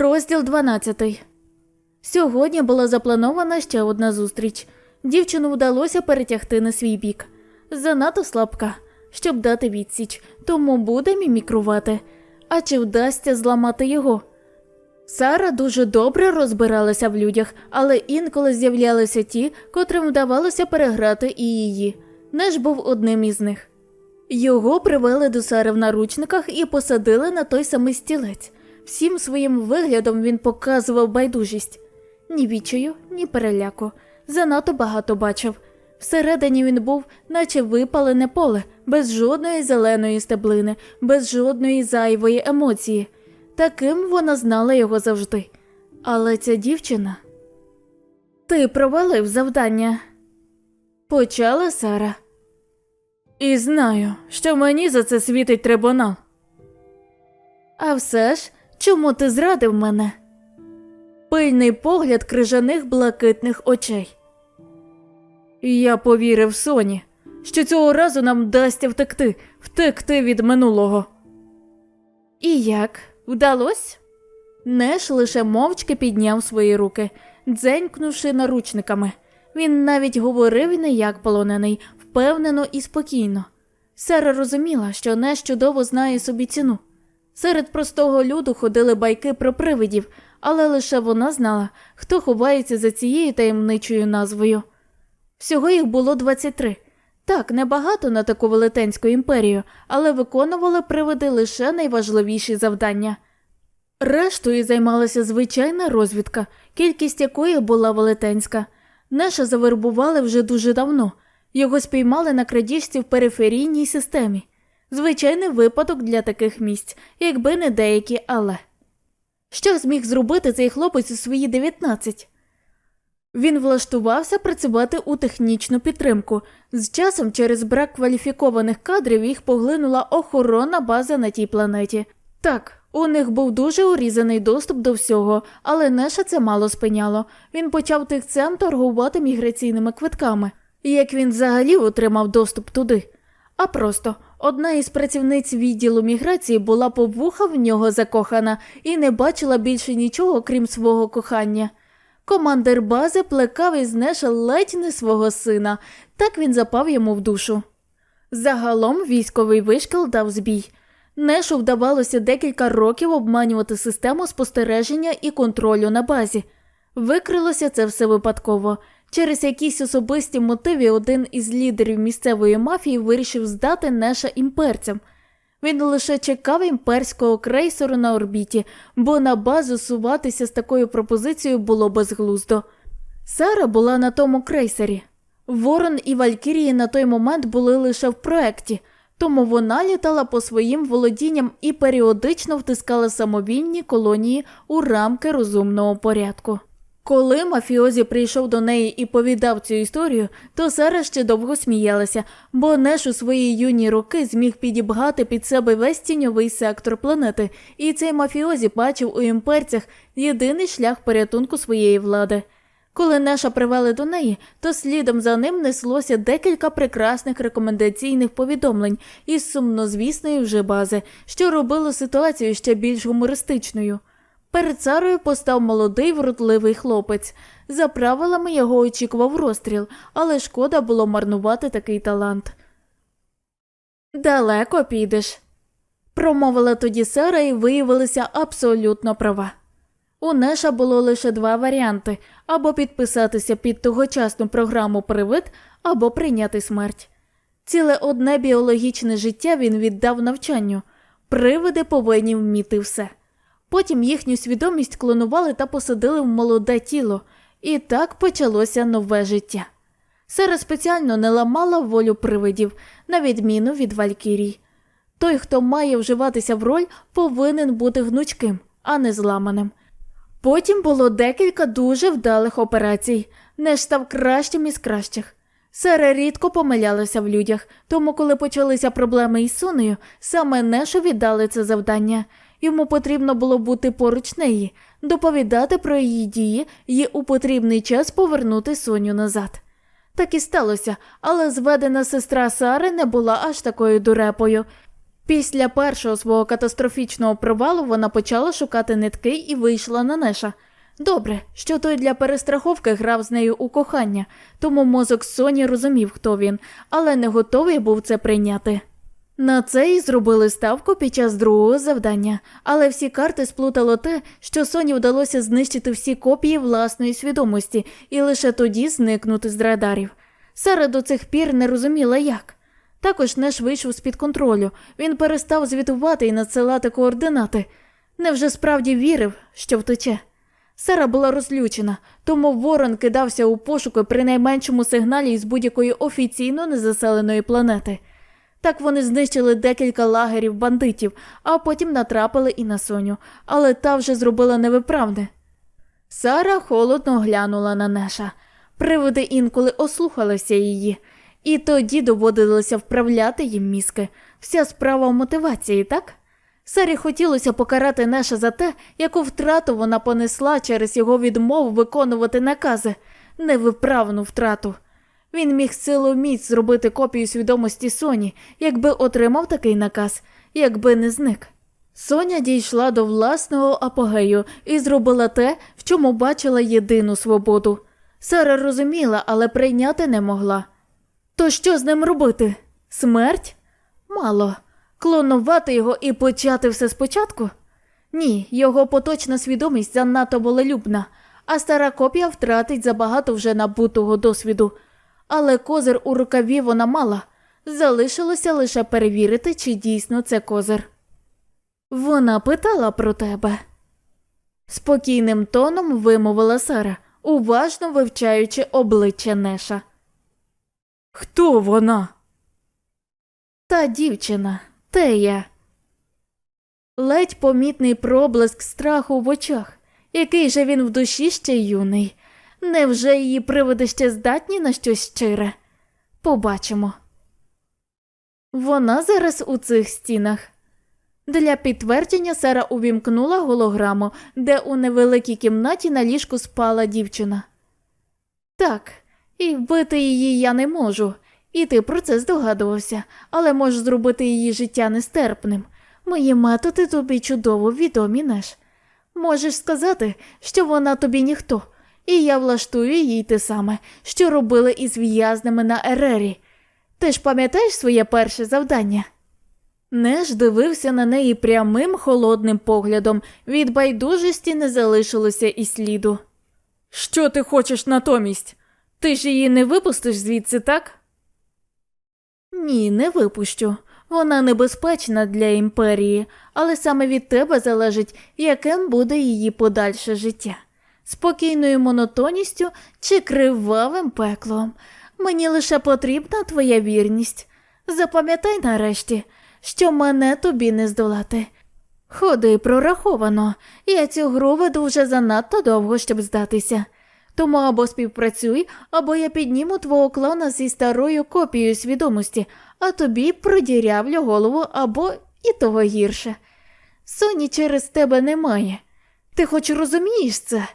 Розділ 12. Сьогодні була запланована ще одна зустріч. Дівчину вдалося перетягти на свій бік. Занадто слабка, щоб дати відсіч, тому буде мімікрувати. А чи вдасться зламати його? Сара дуже добре розбиралася в людях, але інколи з'являлися ті, котрим вдавалося переграти і її. Неш був одним із них. Його привели до Сари в наручниках і посадили на той самий стілець. Всім своїм виглядом він показував байдужість. Ні відчаю, ні переляку. Занадто багато бачив. Всередині він був, наче випалене поле, без жодної зеленої стеблини, без жодної зайвої емоції. Таким вона знала його завжди. Але ця дівчина. Ти провалив завдання. Почала Сара. І знаю, що мені за це світить трибунал. А все ж, чому ти зрадив мене? Пильний погляд крижаних блакитних очей. Я повірив Соні, що цього разу нам вдасться втекти, втекти від минулого. І як? Вдалось? Неш лише мовчки підняв свої руки, дзенькнувши наручниками. Він навіть говорив не як полонений, впевнено і спокійно. Сара розуміла, що Неш чудово знає собі ціну. Серед простого люду ходили байки про привидів, але лише вона знала, хто ховається за цією таємничою назвою. Всього їх було 23. Так, небагато на таку велетенську імперію, але виконували привиди лише найважливіші завдання. Рештою займалася звичайна розвідка, кількість якої була велетенська. Неша завербували вже дуже давно. Його спіймали на крадіжці в периферійній системі. Звичайний випадок для таких місць, якби не деякі але. Що зміг зробити цей хлопець у свої 19? Він влаштувався працювати у технічну підтримку. З часом через брак кваліфікованих кадрів їх поглинула охоронна база на тій планеті. Так, у них був дуже урізаний доступ до всього, але Неша це мало спиняло. Він почав тихцем торгувати міграційними квитками. Як він взагалі отримав доступ туди? А просто одна із працівниць відділу міграції була по вуха в нього закохана і не бачила більше нічого, крім свого кохання. Командир бази плекав із Неша ледь не свого сина, так він запав йому в душу. Загалом військовий вишкіл дав збій. Нешу вдавалося декілька років обманювати систему спостереження і контролю на базі. Викрилося це все випадково. Через якісь особисті мотиви один із лідерів місцевої мафії вирішив здати Неша імперцям. Він лише чекав імперського крейсеру на орбіті, бо на базу суватися з такою пропозицією було безглуздо. Сара була на тому крейсері. Ворон і Валькірії на той момент були лише в проекті, тому вона літала по своїм володінням і періодично втискала самовільні колонії у рамки розумного порядку. Коли мафіозі прийшов до неї і повідав цю історію, то Сара ще довго сміялася, бо Неш у свої юні роки зміг підібгати під себе весь тіньовий сектор планети, і цей мафіозі бачив у імперцях єдиний шлях порятунку своєї влади. Коли Неша привели до неї, то слідом за ним неслося декілька прекрасних рекомендаційних повідомлень із сумнозвісної вже бази, що робило ситуацію ще більш гумористичною. Перед Сарою постав молодий вродливий хлопець. За правилами його очікував розстріл, але шкода було марнувати такий талант. Далеко підеш, промовила тоді Сара і виявилася абсолютно права. У Неша було лише два варіанти або підписатися під тогочасну програму Привид, або прийняти смерть. Ціле одне біологічне життя він віддав навчанню. Привиди повинні вміти все. Потім їхню свідомість клонували та посадили в молоде тіло, і так почалося нове життя. Сара спеціально не ламала волю привидів, на відміну від Валькірій. Той, хто має вживатися в роль, повинен бути гнучким, а не зламаним. Потім було декілька дуже вдалих операцій, Неш став кращим із кращих. Сара рідко помилялася в людях, тому коли почалися проблеми із Сонею, саме Нешу віддали це завдання. Йому потрібно було бути поруч неї, доповідати про її дії і у потрібний час повернути Соню назад. Так і сталося, але зведена сестра Сари не була аж такою дурепою. Після першого свого катастрофічного провалу вона почала шукати нитки і вийшла на Неша. Добре, що той для перестраховки грав з нею у кохання, тому мозок Соні розумів, хто він, але не готовий був це прийняти. На це і зробили ставку під час другого завдання, але всі карти сплутало те, що Соні вдалося знищити всі копії власної свідомості і лише тоді зникнути з радарів. Сара до цих пір не розуміла як. Також Неш вийшов з-під контролю, він перестав звітувати і надсилати координати. Невже справді вірив, що втече? Сара була розлючена, тому ворон кидався у пошуки при найменшому сигналі із будь-якої офіційно незаселеної планети. Так вони знищили декілька лагерів бандитів, а потім натрапили і на Соню, але та вже зробила невиправне. Сара холодно глянула на Неша. Привиди інколи ослухалися її, і тоді доводилося вправляти їм мізки. Вся справа в мотивації, так? Сарі хотілося покарати Неша за те, яку втрату вона понесла через його відмову виконувати накази, невиправну втрату. Він міг силу міць зробити копію свідомості Соні, якби отримав такий наказ, якби не зник. Соня дійшла до власного апогею і зробила те, в чому бачила єдину свободу. Сара розуміла, але прийняти не могла. То що з ним робити? Смерть? Мало. Клонувати його і почати все спочатку? Ні, його поточна свідомість занадто волелюбна, а стара копія втратить забагато вже набутого досвіду. Але козир у рукаві вона мала. Залишилося лише перевірити, чи дійсно це козир. Вона питала про тебе. Спокійним тоном вимовила Сара, уважно вивчаючи обличчя Неша. Хто вона? Та дівчина, Тея. Ледь помітний проблиск страху в очах. Який же він в душі ще юний. Невже її приводи ще здатні на щось щире? Побачимо. Вона зараз у цих стінах. Для підтвердження Сара увімкнула голограму, де у невеликій кімнаті на ліжку спала дівчина. Так, і вбити її я не можу, і ти про це здогадувався, але можу зробити її життя нестерпним. Мої методи тобі чудово відомі наш. Можеш сказати, що вона тобі ніхто, і я влаштую їй те саме, що робили із в'язними на Ерері. Ти ж пам'ятаєш своє перше завдання? Неш дивився на неї прямим холодним поглядом, від байдужості не залишилося і сліду. Що ти хочеш натомість? Ти ж її не випустиш звідси, так? Ні, не випущу. Вона небезпечна для імперії, але саме від тебе залежить, яким буде її подальше життя. Спокійною монотонністю чи кривавим пеклом. Мені лише потрібна твоя вірність. Запам'ятай нарешті, що мене тобі не здолати. Ходи прораховано, я цю гру веду вже занадто довго, щоб здатися. Тому або співпрацюй, або я підніму твого клана зі старою копією свідомості, а тобі продірявлю голову або і того гірше. Соні через тебе немає. Ти хоч розумієш це?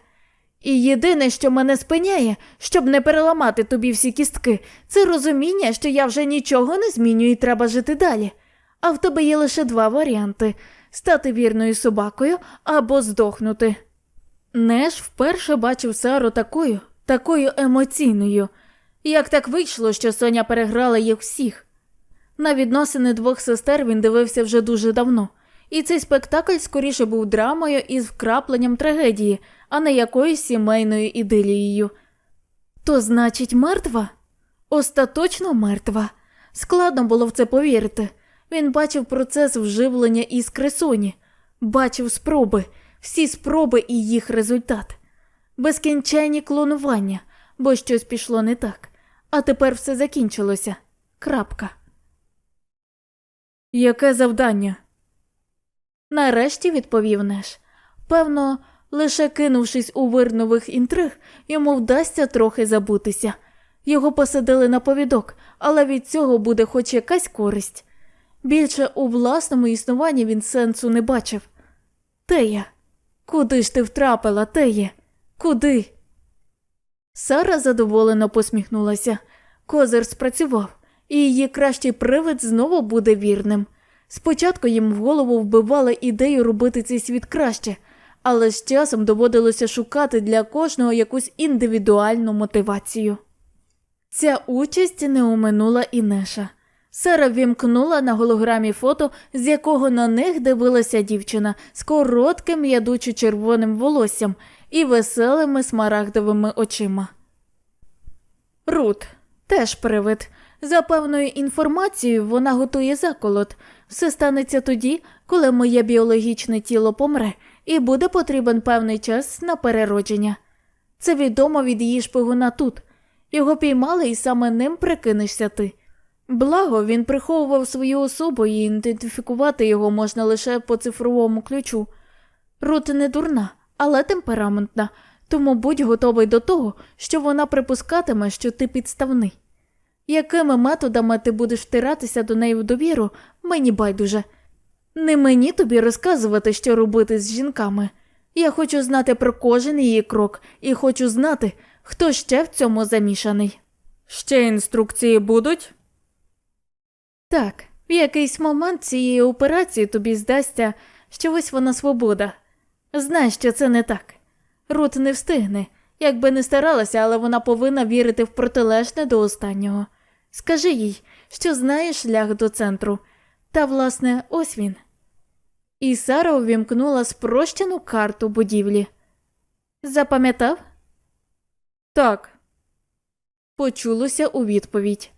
І єдине, що мене спиняє, щоб не переламати тобі всі кістки, це розуміння, що я вже нічого не змінюю і треба жити далі. А в тебе є лише два варіанти стати вірною собакою або здохнути. Неш вперше бачив Сару такою, такою емоційною. Як так вийшло, що Соня переграла їх всіх? На відносини двох сестер він дивився вже дуже давно, і цей спектакль скоріше був драмою із вкрапленням трагедії, а не якоюсь сімейною ідилією. То значить, мертва? Остаточно мертва. Складно було в це повірити. Він бачив процес вживлення іскри Соні, бачив спроби, всі спроби і їх результат, безкінченні клонування, бо щось пішло не так. А тепер все закінчилося. Крапка. Яке завдання? Нарешті відповів Неш. Певно, лише кинувшись у вир нових інтриг, йому вдасться трохи забутися. Його посадили на повідок, але від цього буде хоч якась користь. Більше у власному існуванні він сенсу не бачив. Тея, куди ж ти втрапила, Теє? Куди? Сара задоволено посміхнулася. Козир спрацював, і її кращий привид знову буде вірним. Спочатку їм в голову вбивали ідею робити цей світ краще, але з часом доводилося шукати для кожного якусь індивідуальну мотивацію. Ця участь не оминула і Неша. Сара вімкнула на голограмі фото, з якого на них дивилася дівчина з коротким ядучо червоним волоссям і веселими смарагдовими очима. Рут теж привид. За певною інформацією, вона готує заколот. Все станеться тоді, коли моє біологічне тіло помре, і буде потрібен певний час на переродження. Це відомо від її шпигуна тут. Його піймали і саме ним прикинешся ти. Благо, він приховував свою особу і ідентифікувати його можна лише по цифровому ключу. Рут не дурна, але темпераментна, тому будь готовий до того, що вона припускатиме, що ти підставний. Якими методами ти будеш втиратися до неї в довіру, мені байдуже. Не мені тобі розказувати, що робити з жінками. Я хочу знати про кожен її крок і хочу знати, хто ще в цьому замішаний. Ще інструкції будуть? Так, в якийсь момент цієї операції тобі здасться, що ось вона свобода. Знай, що це не так. Рут не встигне, як би не старалася, але вона повинна вірити в протилежне до останнього. Скажи їй, що знаєш шлях до центру. Та, власне, ось він. І Сара увімкнула спрощену карту будівлі. Запам'ятав? Так. Почулося у відповідь.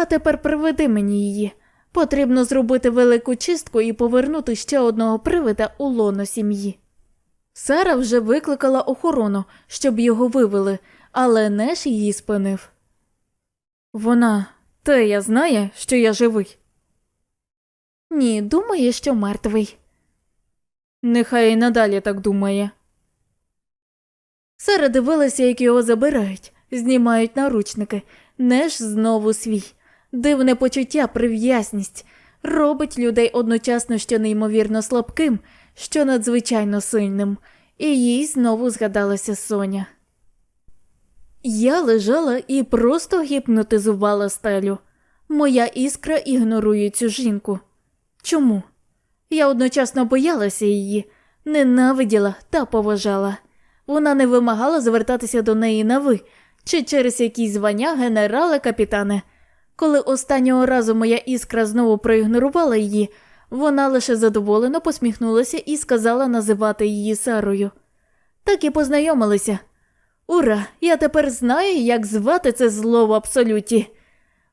А тепер приведи мені її. Потрібно зробити велику чистку і повернути ще одного привида у лоно сім'ї. Сара вже викликала охорону, щоб його вивели, але Неш її спинив. Вона тея знає, що я живий. Ні, думає, що мертвий. Нехай і надалі так думає. Сара дивилася, як його забирають, знімають наручники, Неш знову свій. Дивне почуття, прив'язність робить людей одночасно що неймовірно слабким, що надзвичайно сильним, і їй знову згадалася Соня. Я лежала і просто гіпнотизувала стелю. Моя іскра ігнорує цю жінку. Чому? Я одночасно боялася її, ненавиділа та поважала. Вона не вимагала звертатися до неї на ви чи через якісь звання генерала капітане. Коли останнього разу моя іскра знову проігнорувала її, вона лише задоволено посміхнулася і сказала називати її Сарою. Так і познайомилися. Ура! Я тепер знаю, як звати це зло в абсолюті.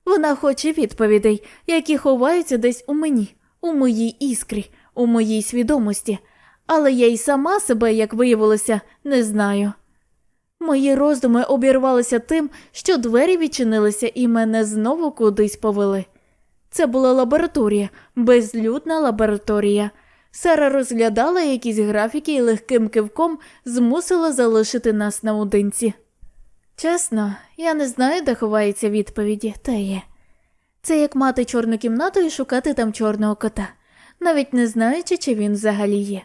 Вона хоче відповідей, які ховаються десь у мені, у моїй іскрі, у моїй свідомості, але я й сама себе, як виявилося, не знаю. Мої роздуми обірвалися тим, що двері відчинилися і мене знову кудись повели. Це була лабораторія, безлюдна лабораторія. Сара розглядала якісь графіки і легким кивком змусила залишити нас наодинці. Чесно, я не знаю, де ховаються відповіді, та є. Це як мати чорну кімнату і шукати там чорного кота, навіть не знаючи, чи він взагалі є.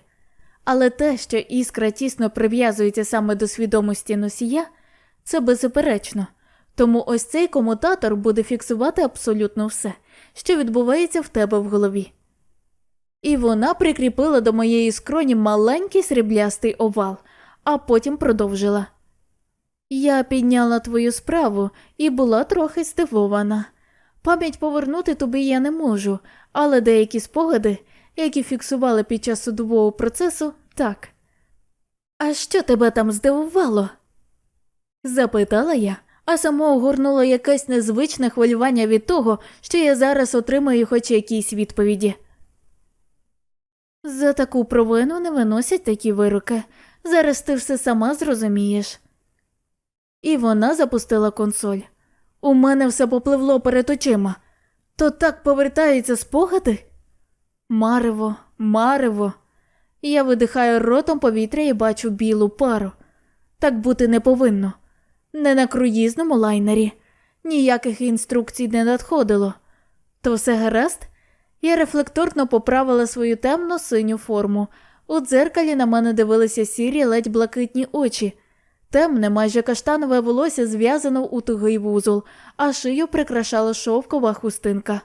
Але те, що іскра тісно прив'язується саме до свідомості носія, це беззаперечно. Тому ось цей комутатор буде фіксувати абсолютно все, що відбувається в тебе в голові. І вона прикріпила до моєї скроні маленький сріблястий овал, а потім продовжила. Я підняла твою справу і була трохи здивована. Пам'ять повернути тобі я не можу, але деякі спогади, які фіксували під час судового процесу, так. А що тебе там здивувало? запитала я, а сама огорнула якесь незвичне хвилювання від того, що я зараз отримаю хоч якісь відповіді. За таку провину не виносять такі вироки. Зараз ти все сама зрозумієш. І вона запустила консоль. У мене все попливло перед очима. То так повертаються спогади? Марево, марево. Я видихаю ротом повітря і бачу білу пару. Так бути не повинно. Не на круїзному лайнері. Ніяких інструкцій не надходило. То все гаразд? Я рефлекторно поправила свою темно синю форму. У дзеркалі на мене дивилися сірі, ледь блакитні очі. Темне, майже каштанове волосся зв'язано у тугий вузол, а шию прикрашала шовкова хустинка.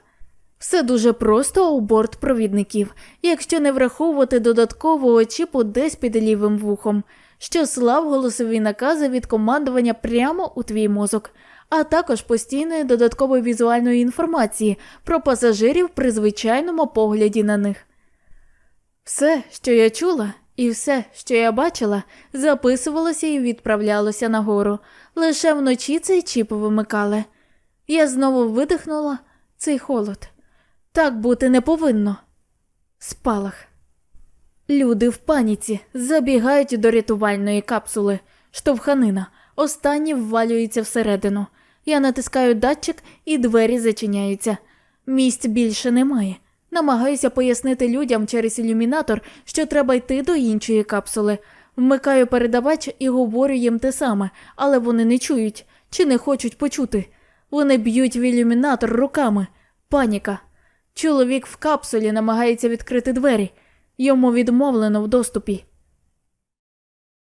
Все дуже просто у бортпровідників, якщо не враховувати додаткового чіпу десь під лівим вухом, що слав голосові накази від командування прямо у твій мозок, а також постійної додаткової візуальної інформації про пасажирів при звичайному погляді на них. Все, що я чула, і все, що я бачила, записувалося і відправлялося нагору. Лише вночі цей чіп вимикали. Я знову видихнула цей холод. Так бути не повинно. Спалах. Люди в паніці забігають до рятувальної капсули. Штовханина. Останні ввалюються всередину. Я натискаю датчик, і двері зачиняються. Місць більше немає. Намагаюся пояснити людям через ілюмінатор, що треба йти до іншої капсули. Вмикаю передавач і говорю їм те саме, але вони не чують чи не хочуть почути. Вони б'ють в ілюмінатор руками. Паніка. Чоловік в капсулі намагається відкрити двері. Йому відмовлено в доступі.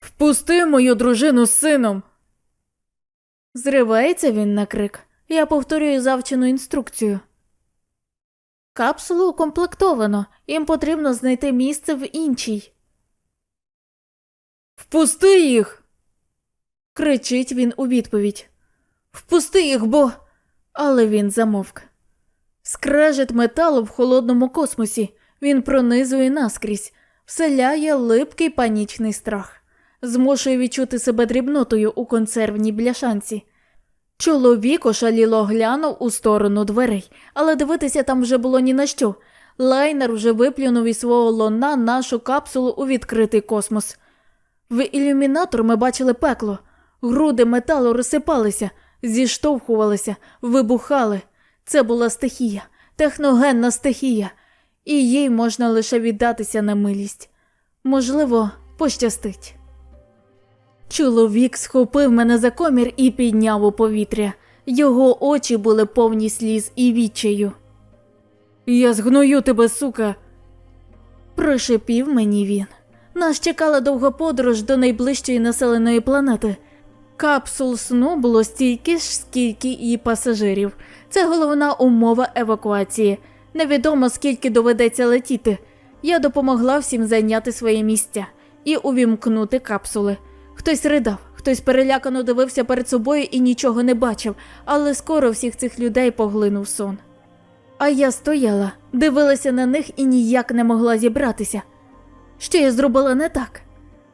Впусти мою дружину з сином. Зривається він на крик. Я повторюю завчену інструкцію. Капсулу укомплектовано, їм потрібно знайти місце в іншій. Впусти їх. кричить він у відповідь. Впусти їх, бо. Але він замовк. Скрежет металу в холодному космосі. Він пронизує наскрізь, вселяє липкий панічний страх, змушує відчути себе дрібнотою у консервній бляшанці. Чоловік ошаліло глянув у сторону дверей, але дивитися там вже було ні на що. Лайнер вже виплюнув із свого лона нашу капсулу у відкритий космос. В ілюмінатор ми бачили пекло, груди металу розсипалися, зіштовхувалися, вибухали. Це була стихія, техногенна стихія, і їй можна лише віддатися на милість. Можливо, пощастить. Чоловік схопив мене за комір і підняв у повітря. Його очі були повні сліз і відчаю. Я згною тебе, сука. Прошипів мені він. Нас чекала довга подорож до найближчої населеної планети. Капсул сну було стільки ж, скільки і пасажирів. Це головна умова евакуації. Невідомо скільки доведеться летіти. Я допомогла всім зайняти своє місця і увімкнути капсули. Хтось ридав, хтось перелякано дивився перед собою і нічого не бачив, але скоро всіх цих людей поглинув сон. А я стояла, дивилася на них і ніяк не могла зібратися. Що я зробила не так?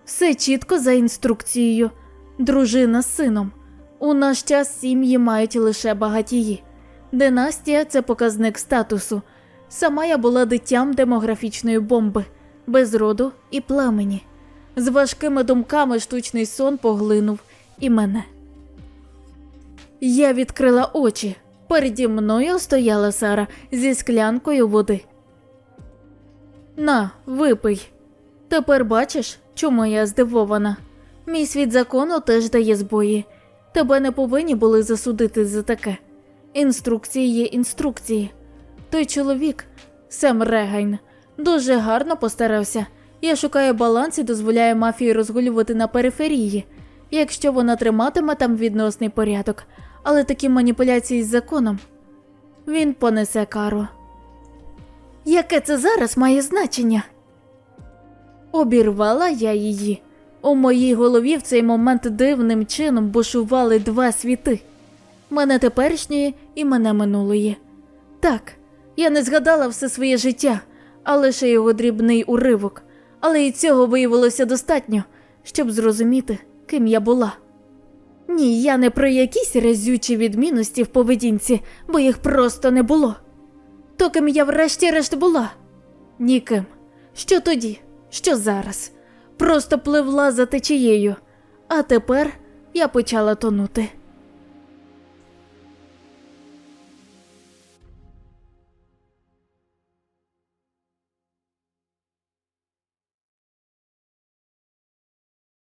Все чітко за інструкцією. Дружина з сином. У наш час сім'ї мають лише багатії. Династія це показник статусу. Сама я була дитям демографічної бомби, без роду і племені. З важкими думками штучний сон поглинув і мене. Я відкрила очі. Переді мною стояла Сара зі склянкою води. На, випий. Тепер бачиш, чому я здивована. Мій світ закону теж дає збої. Тебе не повинні були засудити за таке. Інструкції є інструкції. Той чоловік, Сем Регайн, дуже гарно постарався. Я шукаю баланс і дозволяю мафії розгулювати на периферії, якщо вона триматиме там відносний порядок, але такі маніпуляції з законом він понесе кару. Яке це зараз має значення? Обірвала я її. У моїй голові в цей момент дивним чином бушували два світи мене теперішньої і мене минулої. Так, я не згадала все своє життя, а лише його дрібний уривок, але і цього виявилося достатньо, щоб зрозуміти, ким я була. Ні, я не про якісь разючі відмінності в поведінці, бо їх просто не було. То ким я врешті-решт була? Ніким. Що тоді? Що зараз? Просто пливла за течією, а тепер я почала тонути.